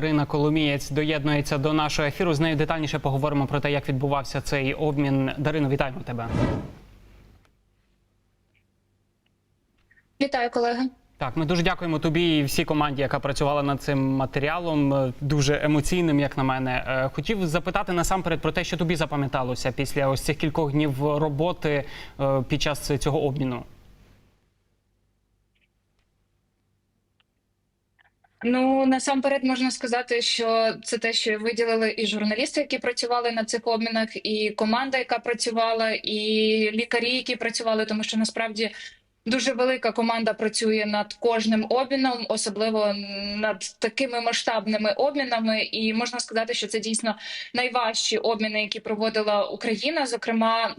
Дарина Коломієць доєднується до нашого ефіру. З нею детальніше поговоримо про те, як відбувався цей обмін. Дарино, вітаємо тебе. Вітаю, колеги. Так, ми дуже дякуємо тобі і всій команді, яка працювала над цим матеріалом, е, дуже емоційним, як на мене. Е, Хотів запитати насамперед про те, що тобі запам'яталося після ось цих кількох днів роботи е, під час цього обміну. Ну насамперед можна сказати, що це те, що виділили і журналісти, які працювали на цих обмінах, і команда, яка працювала, і лікарі, які працювали, тому що насправді. Дуже велика команда працює над кожним обміном, особливо над такими масштабними обмінами. І можна сказати, що це дійсно найважчі обміни, які проводила Україна, зокрема.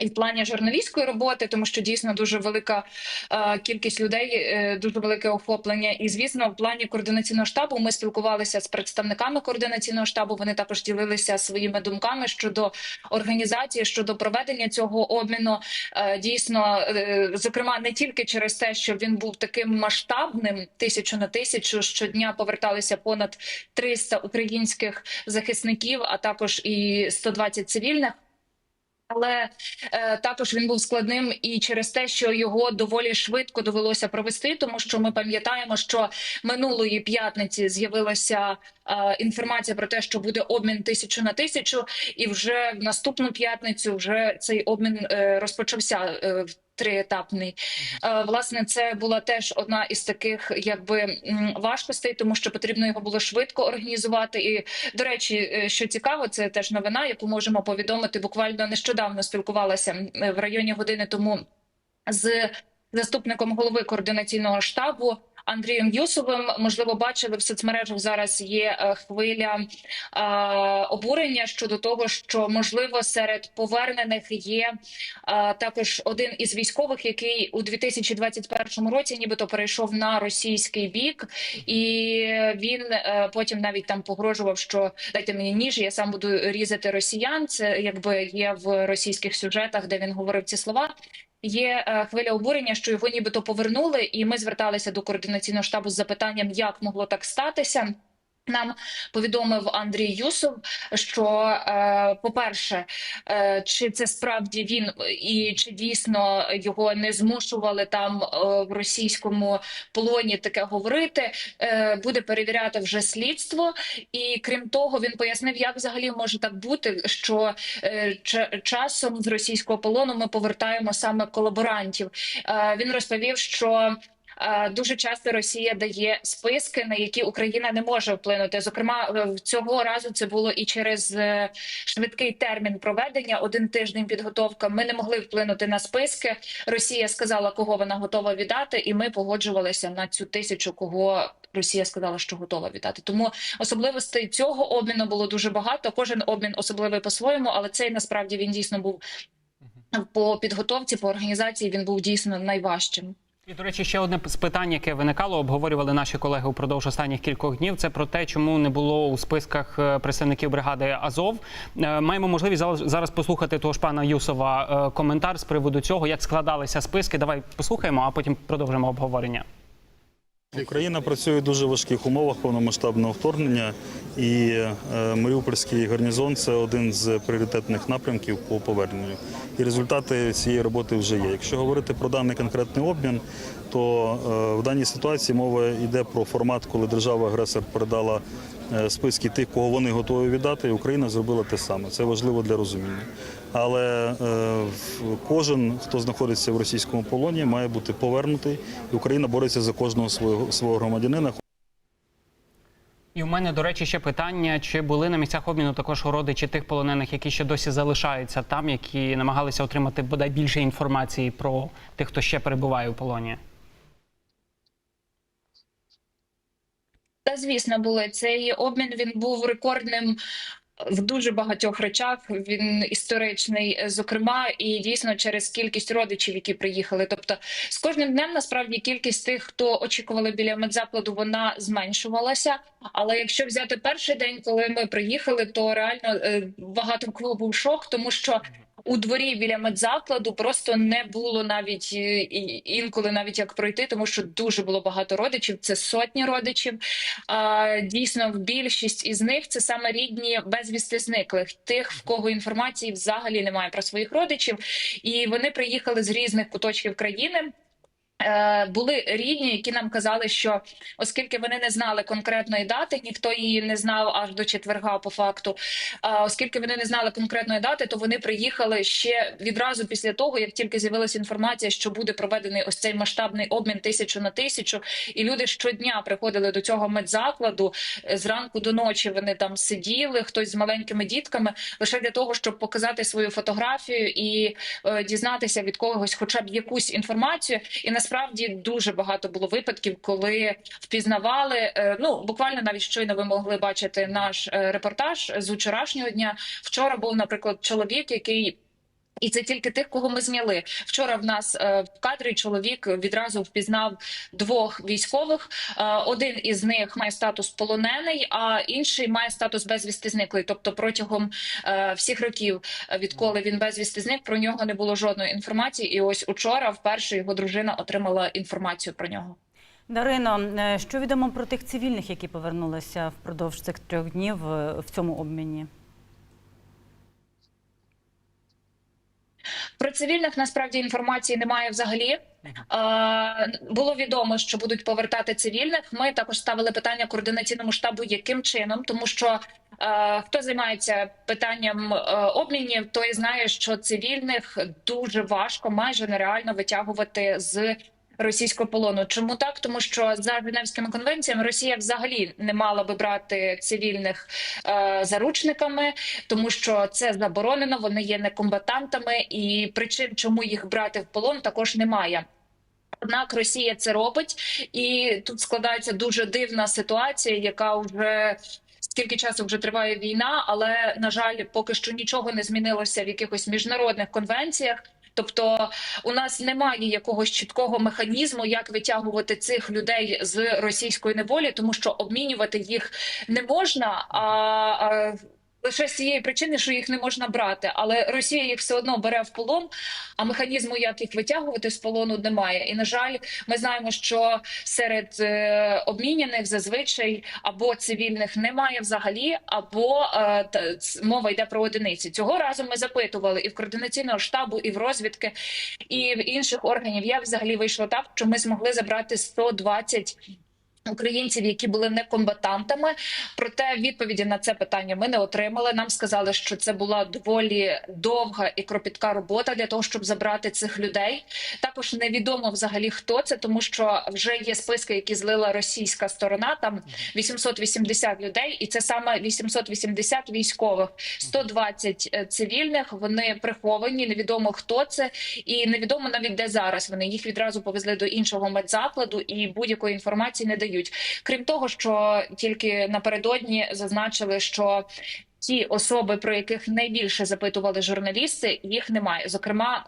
І в плані журналістської роботи, тому що дійсно дуже велика е, кількість людей, е, дуже велике охоплення. І звісно, в плані координаційного штабу ми спілкувалися з представниками координаційного штабу. Вони також ділилися своїми думками щодо організації, щодо проведення цього обміну. Е, дійсно, е, зокрема, не тільки через те, що він був таким масштабним, тисячу на тисячу щодня поверталися понад 300 українських захисників, а також і 120 цивільних. Але е, також він був складним і через те, що його доволі швидко довелося провести, тому що ми пам'ятаємо, що минулої п'ятниці з'явилася е, інформація про те, що буде обмін тисячу на тисячу, і вже в наступну п'ятницю вже цей обмін е, розпочався. Е, Триетапний Е, власне, це була теж одна із таких, якби важкостей, тому що потрібно його було швидко організувати. І до речі, е, що цікаво, це теж новина, яку можемо повідомити. Буквально нещодавно спілкувалася в районі години тому з заступником голови координаційного штабу. Андрієм Юсовим можливо бачили в соцмережах. Зараз є е, хвиля е, обурення щодо того, що можливо серед повернених є е, також один із військових, який у 2021 році, нібито перейшов на російський бік, і він е, потім навіть там погрожував, що дайте мені ніж, я сам буду різати росіян. Це якби є в російських сюжетах, де він говорив ці слова. Є е, хвиля обурення, що його нібито повернули, і ми зверталися до координаційного штабу з запитанням, як могло так статися. Нам повідомив Андрій Юсов, що е, по-перше, е, чи це справді він і чи дійсно його не змушували там е, в російському полоні таке говорити, е, буде перевіряти вже слідство. І крім того, він пояснив, як взагалі може так бути, що е, часом з російського полону ми повертаємо саме колаборантів. Е, він розповів, що. Е, Дуже часто Росія дає списки, на які Україна не може вплинути. Зокрема, е, цього разу це було і через е, швидкий термін проведення, один тиждень підготовка. Ми не могли вплинути на списки. Росія сказала, кого вона готова віддати, і ми погоджувалися на цю тисячу, кого Росія сказала, що готова віддати. Тому особливостей цього обміну було дуже багато. Кожен обмін особливий по-своєму, але цей насправді він дійсно був по підготовці, по організації. Він був дійсно найважчим. І, до речі, ще одне з питань, яке виникало, обговорювали наші колеги упродовж останніх кількох днів. Це про те, чому не було у списках е, представників бригади Азов. Е, Маємо можливість зараз- послухати того ж пана Юсова е, коментар з приводу цього, як складалися списки. Давай послухаємо, а потім продовжимо обговорення. Україна працює в дуже важких умовах повномасштабного вторгнення, і е, Маріупольський гарнізон це один з пріоритетних напрямків по поверненню. І результати цієї роботи вже є. Якщо говорити про даний конкретний обмін, то е, в даній ситуації мова йде про формат, коли держава-агресор передала е, списки тих, кого вони готові віддати, і Україна зробила те саме. Це важливо для розуміння. Але е, кожен, хто знаходиться в російському полоні, має бути повернутий, і Україна бореться за кожного свого свого громадянина. І у мене, до речі, ще питання: чи були на місцях обміну також родичі тих полонених, які ще досі залишаються там, які намагалися отримати бодай більше інформації про тих, хто ще перебуває у полоні? Та звісно, були цей обмін. Він був рекордним в дуже багатьох речах. Він історичний, е, зокрема, і дійсно через кількість родичів, які приїхали. Тобто, з кожним днем насправді кількість тих, хто очікували біля медзакладу, вона зменшувалася. Але якщо взяти перший день, коли ми приїхали, то реально е, багато в кого був шок, тому що у дворі біля медзакладу просто не було навіть е, інколи навіть як пройти, тому що дуже було багато родичів. Це сотні родичів. А, дійсно, більшість із них це саме рідні безвісти зниклих, тих, в кого інформації взагалі немає про своїх родичів, і вони приїхали з різних куточків країни. Е, Були рідні, які нам казали, що оскільки вони не знали конкретної дати, ніхто її не знав аж до четверга, по факту. Оскільки вони не знали конкретної дати, то вони приїхали ще відразу після того, як тільки з'явилася інформація, що буде проведений ось цей масштабний обмін тисячу на тисячу, і люди щодня приходили до цього медзакладу е, зранку до ночі. Вони там сиділи, хтось з маленькими дітками, лише для того, щоб показати свою фотографію і е, дізнатися від когось, хоча б якусь інформацію. І насправді дуже багато було випадків, коли впізнавали. е, Ну буквально навіть щойно ви могли бачити наш е, репортаж з вчорашнього дня. Вчора був, наприклад, чоловік, який. І це тільки тих, кого ми зняли. Вчора в нас е, в кадрі чоловік відразу впізнав двох військових. Е, один із них має статус полонений, а інший має статус безвісти зниклий. Тобто протягом е, всіх років, відколи він безвісти зник, про нього не було жодної інформації. І ось учора вперше його дружина отримала інформацію про нього. Дарино, що відомо про тих цивільних, які повернулися впродовж цих трьох днів в цьому обміні? Про цивільних насправді інформації немає взагалі. Було відомо, що будуть повертати цивільних. Ми також ставили питання координаційному штабу, яким чином, тому що е, хто займається питанням е, обмінів, той знає, що цивільних дуже важко, майже нереально витягувати з. Російського полону, чому так? Тому що за Женевськими конвенціями Росія взагалі не мала би брати цивільних е, заручниками, тому що це заборонено. Вони є некомбатантами, і причин, чому їх брати в полон, також немає. Однак Росія це робить, і тут складається дуже дивна ситуація, яка вже скільки часу вже триває війна, але на жаль, поки що нічого не змінилося в якихось міжнародних конвенціях. Тобто у нас немає якогось чіткого механізму, як витягувати цих людей з російської неволі, тому що обмінювати їх не можна. А, лише з цієї причини, що їх не можна брати, але Росія їх все одно бере в полон. А механізму, як їх витягувати з полону, немає. І на жаль, ми знаємо, що серед е, обміняних зазвичай або цивільних немає взагалі, або е, та, мова йде про одиниці. Цього разу ми запитували і в координаційного штабу, і в розвідки, і в інших органів. Як взагалі вийшло так, що ми змогли забрати 120 Українців, які були некомбатантами, проте відповіді на це питання ми не отримали. Нам сказали, що це була доволі довга і кропітка робота для того, щоб забрати цих людей. Також невідомо взагалі хто це, тому що вже є списки, які злила російська сторона. Там 880 людей, і це саме 880 військових, 120 е, цивільних. Вони приховані. Невідомо хто це, і невідомо навіть де зараз. Вони їх відразу повезли до іншого медзакладу і будь-якої інформації не дають. Крім того, що тільки напередодні зазначили, що ті особи, про яких найбільше запитували журналісти, їх немає. Зокрема.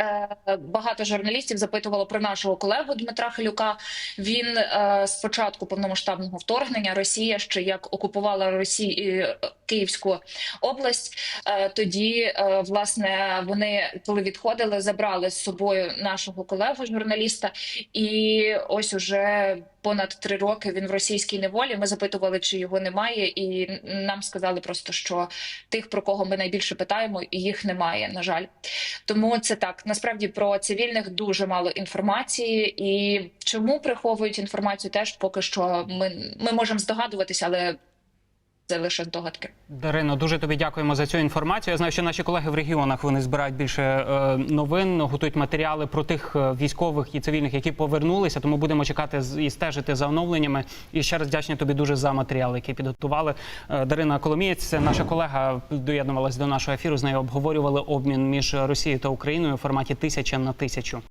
е, Багато журналістів запитувало про нашого колегу Дмитра Хилюка. Він е, з початку повномасштабного вторгнення Росія ще як окупувала Росію Київську область. е, Тоді е, власне вони, коли відходили, забрали з собою нашого колегу журналіста, і ось уже понад три роки він в російській неволі. Ми запитували, чи його немає, і нам сказали просто, що тих, про кого ми найбільше питаємо, їх немає. На жаль, тому це так. Насправді про цивільних дуже мало інформації, і чому приховують інформацію, теж поки що ми, ми можемо здогадуватися, але це лише здогадки. Дарино, дуже тобі дякуємо за цю інформацію. Я знаю, що наші колеги в регіонах вони збирають більше е, новин, готують матеріали про тих е, військових і цивільних, які повернулися. Тому будемо чекати і стежити за оновленнями. І ще раз вдячні тобі дуже за матеріали, які підготували. Е, Дарина Коломієць, наша колега, доєднувалась до нашого ефіру. З нею обговорювали обмін між Росією та Україною у форматі тисяча на тисячу.